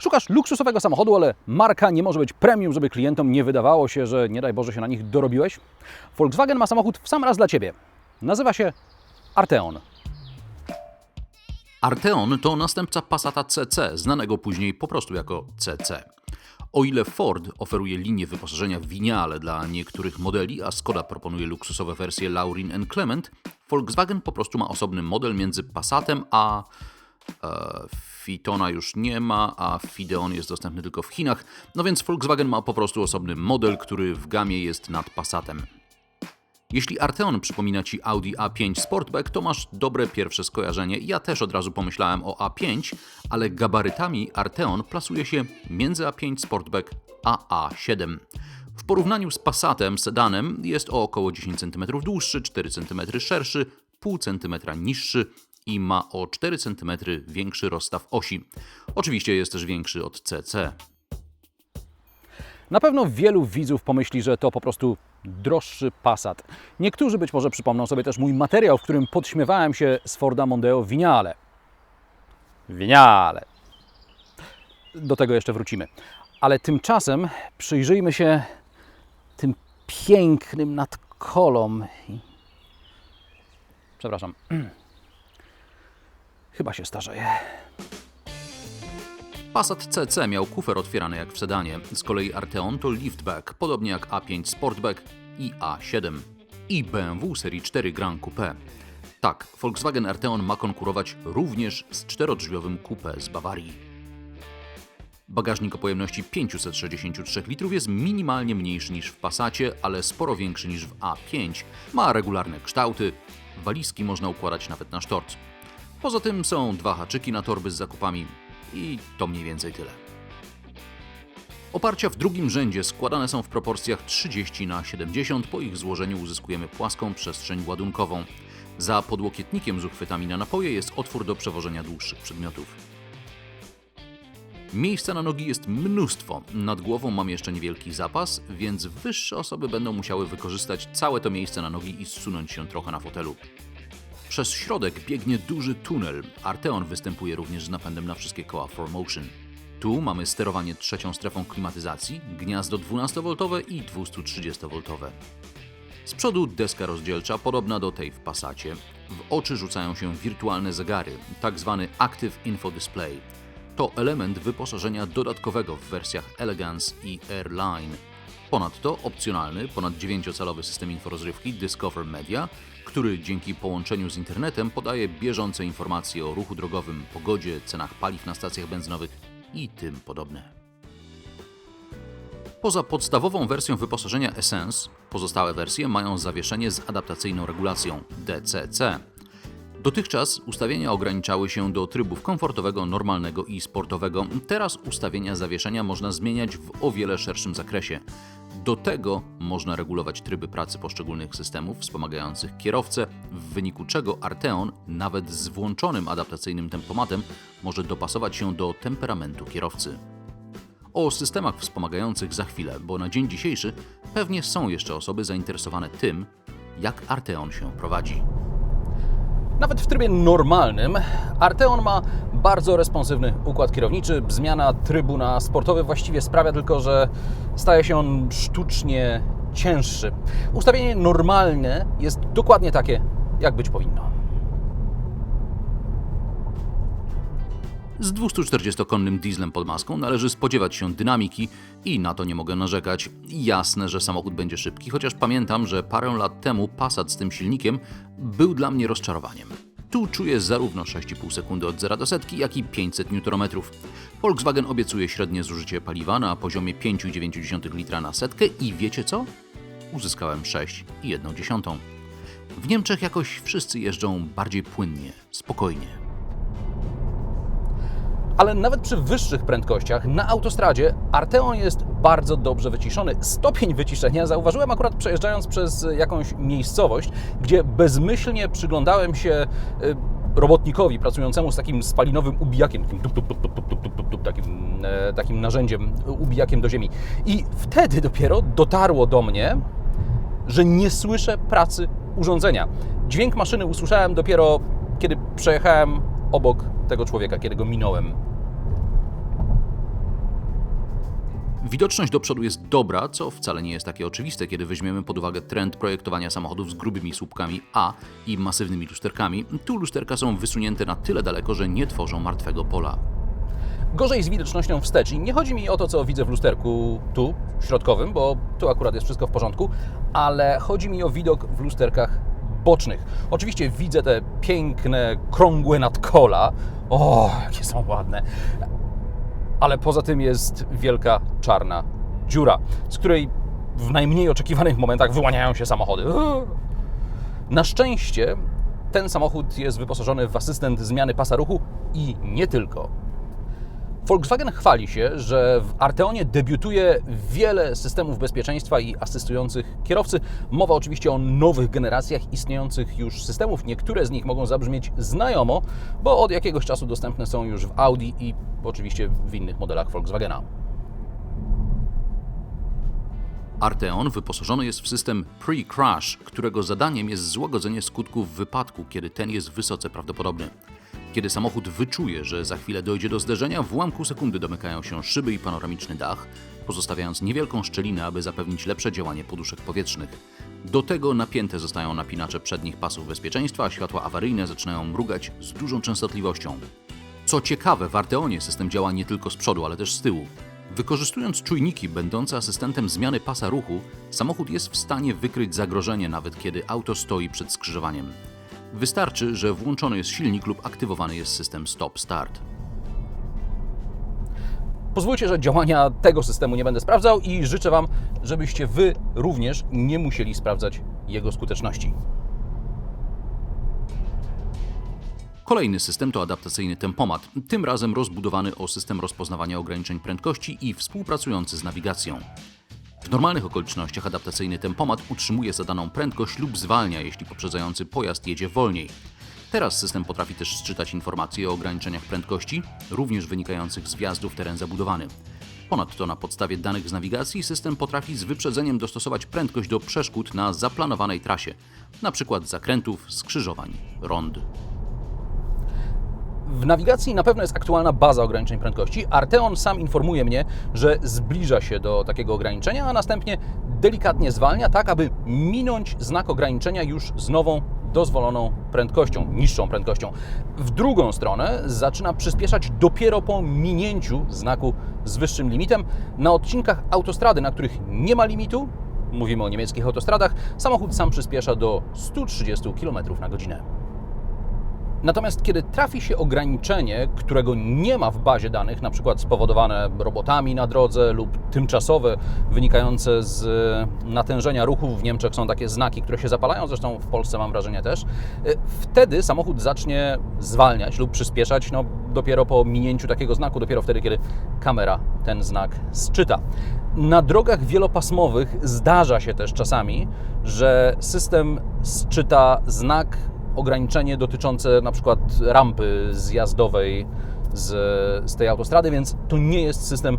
Szukasz luksusowego samochodu, ale marka nie może być premium, żeby klientom nie wydawało się, że nie daj Boże się na nich dorobiłeś? Volkswagen ma samochód w sam raz dla Ciebie. Nazywa się Arteon. Arteon to następca Passata CC, znanego później po prostu jako CC. O ile Ford oferuje linię wyposażenia w winiale dla niektórych modeli, a Skoda proponuje luksusowe wersje Laurin and Clement, Volkswagen po prostu ma osobny model między Passatem a... E, Fitona już nie ma, a Fideon jest dostępny tylko w Chinach, no więc Volkswagen ma po prostu osobny model, który w gamie jest nad Passatem. Jeśli Arteon przypomina Ci Audi A5 Sportback, to masz dobre pierwsze skojarzenie. Ja też od razu pomyślałem o A5, ale gabarytami Arteon plasuje się między A5 Sportback a A7. W porównaniu z Passatem sedanem jest o około 10 cm dłuższy, 4 cm szerszy, pół cm niższy i ma o 4 cm większy rozstaw osi. Oczywiście jest też większy od CC. Na pewno wielu widzów pomyśli, że to po prostu droższy Passat. Niektórzy być może przypomną sobie też mój materiał, w którym podśmiewałem się z Forda Mondeo w Winiale. Winiale. Do tego jeszcze wrócimy. Ale tymczasem przyjrzyjmy się tym pięknym nadkolom. Przepraszam. Chyba się starzeję. Passat CC miał kufer otwierany jak w sedanie, z kolei Arteon to liftback, podobnie jak A5 Sportback i A7 i BMW serii 4 Grand Coupe. Tak, Volkswagen Arteon ma konkurować również z czterodrzwiowym coupe z Bawarii. Bagażnik o pojemności 563 litrów jest minimalnie mniejszy niż w Passacie, ale sporo większy niż w A5. Ma regularne kształty, walizki można układać nawet na sztorc. Poza tym są dwa haczyki na torby z zakupami i to mniej więcej tyle. Oparcia w drugim rzędzie składane są w proporcjach 30 na 70. Po ich złożeniu uzyskujemy płaską przestrzeń ładunkową. Za podłokietnikiem z uchwytami na napoje jest otwór do przewożenia dłuższych przedmiotów. Miejsca na nogi jest mnóstwo. Nad głową mam jeszcze niewielki zapas, więc wyższe osoby będą musiały wykorzystać całe to miejsce na nogi i zsunąć się trochę na fotelu. Przez środek biegnie duży tunel. Arteon występuje również z napędem na wszystkie koła 4Motion. Tu mamy sterowanie trzecią strefą klimatyzacji, gniazdo 12V i 230V. Z przodu deska rozdzielcza podobna do tej w Passacie. W oczy rzucają się wirtualne zegary, tak zwany Active Info Display. To element wyposażenia dodatkowego w wersjach Elegance i Airline. Ponadto opcjonalny, ponad 9-calowy system inforozrywki Discover Media, który dzięki połączeniu z internetem podaje bieżące informacje o ruchu drogowym, pogodzie, cenach paliw na stacjach benzynowych i tym podobne. Poza podstawową wersją wyposażenia Essence, pozostałe wersje mają zawieszenie z adaptacyjną regulacją DCC. Dotychczas ustawienia ograniczały się do trybów komfortowego, normalnego i sportowego. Teraz ustawienia zawieszenia można zmieniać w o wiele szerszym zakresie. Do tego można regulować tryby pracy poszczególnych systemów wspomagających kierowcę, w wyniku czego Arteon, nawet z włączonym adaptacyjnym tempomatem, może dopasować się do temperamentu kierowcy. O systemach wspomagających za chwilę, bo na dzień dzisiejszy pewnie są jeszcze osoby zainteresowane tym, jak Arteon się prowadzi. Nawet w trybie normalnym Arteon ma bardzo responsywny układ kierowniczy. Zmiana trybu na sportowy właściwie sprawia tylko, że staje się on sztucznie cięższy. Ustawienie normalne jest dokładnie takie, jak być powinno. Z 240-konnym dieslem pod maską należy spodziewać się dynamiki i na to nie mogę narzekać. Jasne, że samochód będzie szybki, chociaż pamiętam, że parę lat temu Passat z tym silnikiem był dla mnie rozczarowaniem. Tu czuję zarówno 6,5 sekundy od 0 do setki, jak i 500 Nm. Volkswagen obiecuje średnie zużycie paliwa na poziomie 5,9 litra na setkę i wiecie co? Uzyskałem 6,1. W Niemczech jakoś wszyscy jeżdżą bardziej płynnie, spokojnie ale nawet przy wyższych prędkościach na autostradzie Arteon jest bardzo dobrze wyciszony. Stopień wyciszenia zauważyłem akurat przejeżdżając przez jakąś miejscowość, gdzie bezmyślnie przyglądałem się y, robotnikowi pracującemu z takim spalinowym ubijakiem, takim, tup, tup, tup, tup, tup, tup, takim, e, takim narzędziem, y, ubijakiem do ziemi. I wtedy dopiero dotarło do mnie, że nie słyszę pracy urządzenia. Dźwięk maszyny usłyszałem dopiero, kiedy przejechałem obok tego człowieka, kiedy go minąłem Widoczność do przodu jest dobra, co wcale nie jest takie oczywiste, kiedy weźmiemy pod uwagę trend projektowania samochodów z grubymi słupkami A i masywnymi lusterkami. Tu lusterka są wysunięte na tyle daleko, że nie tworzą martwego pola. Gorzej z widocznością wstecz. I nie chodzi mi o to, co widzę w lusterku tu, środkowym, bo tu akurat jest wszystko w porządku, ale chodzi mi o widok w lusterkach bocznych. Oczywiście widzę te piękne, krągłe nadkola. O, jakie są ładne. Ale poza tym jest wielka czarna dziura, z której w najmniej oczekiwanych momentach wyłaniają się samochody. Na szczęście ten samochód jest wyposażony w asystent zmiany pasa ruchu i nie tylko. Volkswagen chwali się, że w Arteonie debiutuje wiele systemów bezpieczeństwa i asystujących kierowcy. Mowa oczywiście o nowych generacjach istniejących już systemów. Niektóre z nich mogą zabrzmieć znajomo, bo od jakiegoś czasu dostępne są już w Audi i oczywiście w innych modelach Volkswagena. Arteon wyposażony jest w system pre-crash, którego zadaniem jest złagodzenie skutków wypadku, kiedy ten jest wysoce prawdopodobny. Kiedy samochód wyczuje, że za chwilę dojdzie do zderzenia, w ułamku sekundy domykają się szyby i panoramiczny dach, pozostawiając niewielką szczelinę, aby zapewnić lepsze działanie poduszek powietrznych. Do tego napięte zostają napinacze przednich pasów bezpieczeństwa, a światła awaryjne zaczynają mrugać z dużą częstotliwością. Co ciekawe, w Arteonie system działa nie tylko z przodu, ale też z tyłu. Wykorzystując czujniki będące asystentem zmiany pasa ruchu, samochód jest w stanie wykryć zagrożenie nawet kiedy auto stoi przed skrzyżowaniem. Wystarczy, że włączony jest silnik lub aktywowany jest system stop-start. Pozwólcie, że działania tego systemu nie będę sprawdzał i życzę Wam, żebyście Wy również nie musieli sprawdzać jego skuteczności. Kolejny system to adaptacyjny tempomat, tym razem rozbudowany o system rozpoznawania ograniczeń prędkości i współpracujący z nawigacją. W normalnych okolicznościach adaptacyjny tempomat utrzymuje zadaną prędkość lub zwalnia, jeśli poprzedzający pojazd jedzie wolniej. Teraz system potrafi też sczytać informacje o ograniczeniach prędkości, również wynikających z wjazdu w teren zabudowany. Ponadto na podstawie danych z nawigacji system potrafi z wyprzedzeniem dostosować prędkość do przeszkód na zaplanowanej trasie, np. zakrętów, skrzyżowań, rond. W nawigacji na pewno jest aktualna baza ograniczeń prędkości. Arteon sam informuje mnie, że zbliża się do takiego ograniczenia, a następnie delikatnie zwalnia, tak aby minąć znak ograniczenia już z nową, dozwoloną prędkością, niższą prędkością. W drugą stronę zaczyna przyspieszać dopiero po minięciu znaku z wyższym limitem. Na odcinkach autostrady, na których nie ma limitu, mówimy o niemieckich autostradach, samochód sam przyspiesza do 130 km na godzinę. Natomiast kiedy trafi się ograniczenie, którego nie ma w bazie danych, na przykład spowodowane robotami na drodze lub tymczasowe, wynikające z e, natężenia ruchu, w Niemczech są takie znaki, które się zapalają, zresztą w Polsce mam wrażenie też, e, wtedy samochód zacznie zwalniać lub przyspieszać no, dopiero po minięciu takiego znaku, dopiero wtedy, kiedy kamera ten znak sczyta. Na drogach wielopasmowych zdarza się też czasami, że system sczyta znak ograniczenie dotyczące na przykład rampy zjazdowej z, z tej autostrady, więc to nie jest system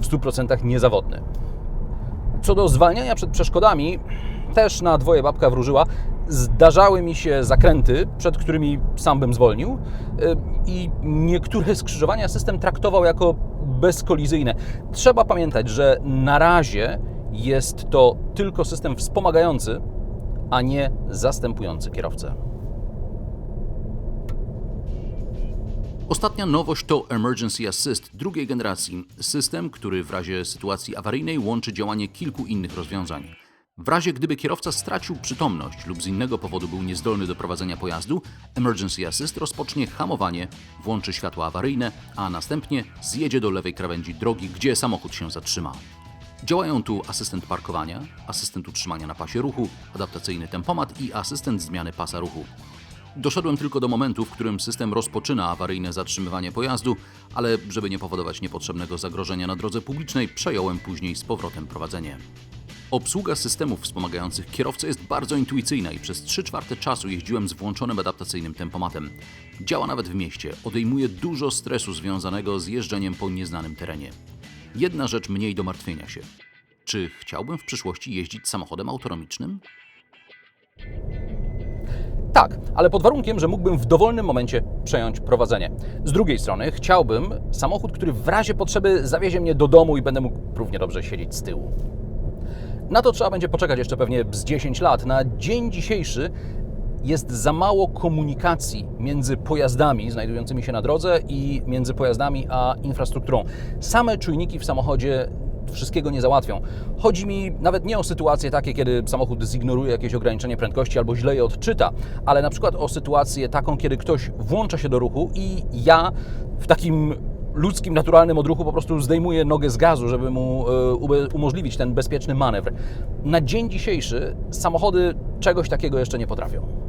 w 100% niezawodny. Co do zwalniania przed przeszkodami, też na dwoje babka wróżyła. Zdarzały mi się zakręty, przed którymi sam bym zwolnił, y, i niektóre skrzyżowania system traktował jako bezkolizyjne. Trzeba pamiętać, że na razie jest to tylko system wspomagający, a nie zastępujący kierowcę. Ostatnia nowość to Emergency Assist drugiej generacji, system, który w razie sytuacji awaryjnej łączy działanie kilku innych rozwiązań. W razie gdyby kierowca stracił przytomność lub z innego powodu był niezdolny do prowadzenia pojazdu, Emergency Assist rozpocznie hamowanie, włączy światła awaryjne, a następnie zjedzie do lewej krawędzi drogi, gdzie samochód się zatrzyma. Działają tu asystent parkowania, asystent utrzymania na pasie ruchu, adaptacyjny tempomat i asystent zmiany pasa ruchu. Doszedłem tylko do momentu, w którym system rozpoczyna awaryjne zatrzymywanie pojazdu, ale żeby nie powodować niepotrzebnego zagrożenia na drodze publicznej, przejąłem później z powrotem prowadzenie. Obsługa systemów wspomagających kierowcę jest bardzo intuicyjna i przez 3 czwarte czasu jeździłem z włączonym adaptacyjnym tempomatem. Działa nawet w mieście, odejmuje dużo stresu związanego z jeżdżeniem po nieznanym terenie. Jedna rzecz mniej do martwienia się. Czy chciałbym w przyszłości jeździć samochodem autonomicznym? Tak, ale pod warunkiem, że mógłbym w dowolnym momencie przejąć prowadzenie. Z drugiej strony chciałbym samochód, który w razie potrzeby zawiezie mnie do domu i będę mógł równie dobrze siedzieć z tyłu. Na to trzeba będzie poczekać jeszcze pewnie z 10 lat. Na dzień dzisiejszy jest za mało komunikacji między pojazdami znajdującymi się na drodze i między pojazdami a infrastrukturą. Same czujniki w samochodzie wszystkiego nie załatwią. Chodzi mi nawet nie o sytuacje takie, kiedy samochód zignoruje jakieś ograniczenie prędkości albo źle je odczyta, ale na przykład o sytuację taką, kiedy ktoś włącza się do ruchu i ja w takim ludzkim, naturalnym odruchu po prostu zdejmuję nogę z gazu, żeby mu e, umożliwić ten bezpieczny manewr. Na dzień dzisiejszy samochody czegoś takiego jeszcze nie potrafią.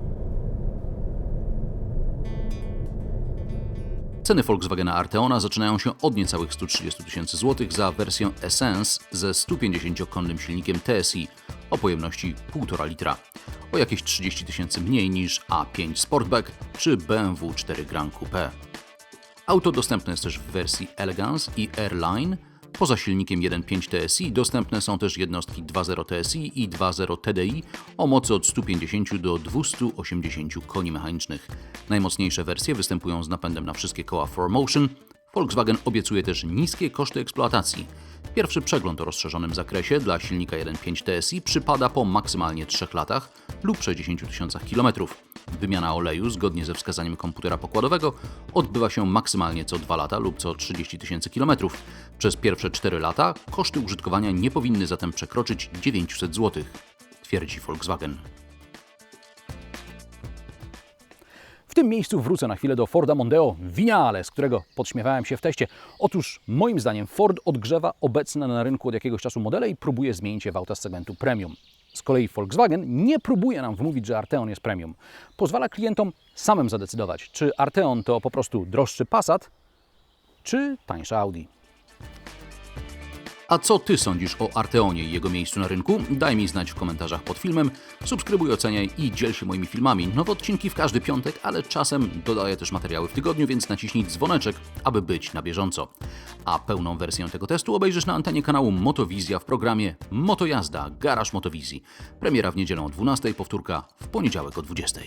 Ceny Volkswagena Arteona zaczynają się od niecałych 130 tysięcy złotych za wersję Essence ze 150-konnym silnikiem TSI o pojemności 1,5 litra, o jakieś 30 tysięcy mniej niż A5 Sportback czy BMW 4 Grand Coupe. Auto dostępne jest też w wersji Elegance i Airline. Poza silnikiem 1.5 TSI dostępne są też jednostki 2.0 TSI i 2.0 TDI o mocy od 150 do 280 koni mechanicznych. Najmocniejsze wersje występują z napędem na wszystkie koła 4Motion. Volkswagen obiecuje też niskie koszty eksploatacji. Pierwszy przegląd o rozszerzonym zakresie dla silnika 1.5 TSI przypada po maksymalnie 3 latach lub 60 tysiącach kilometrów. Wymiana oleju, zgodnie ze wskazaniem komputera pokładowego, odbywa się maksymalnie co 2 lata lub co 30 tysięcy kilometrów. Przez pierwsze 4 lata koszty użytkowania nie powinny zatem przekroczyć 900 zł, twierdzi Volkswagen. W tym miejscu wrócę na chwilę do Forda Mondeo Vignale, z którego podśmiewałem się w teście. Otóż moim zdaniem Ford odgrzewa obecne na rynku od jakiegoś czasu modele i próbuje zmienić je w auta z segmentu premium. Z kolei Volkswagen nie próbuje nam wmówić, że Arteon jest premium. Pozwala klientom samym zadecydować, czy Arteon to po prostu droższy Passat, czy tańsza Audi. A co Ty sądzisz o Arteonie i jego miejscu na rynku? Daj mi znać w komentarzach pod filmem. Subskrybuj, oceniaj i dziel się moimi filmami. Nowe odcinki w każdy piątek, ale czasem dodaję też materiały w tygodniu, więc naciśnij dzwoneczek, aby być na bieżąco. A pełną wersję tego testu obejrzysz na antenie kanału Motowizja w programie Motojazda Garaż Motowizji. Premiera w niedzielę o 12, powtórka w poniedziałek o 20.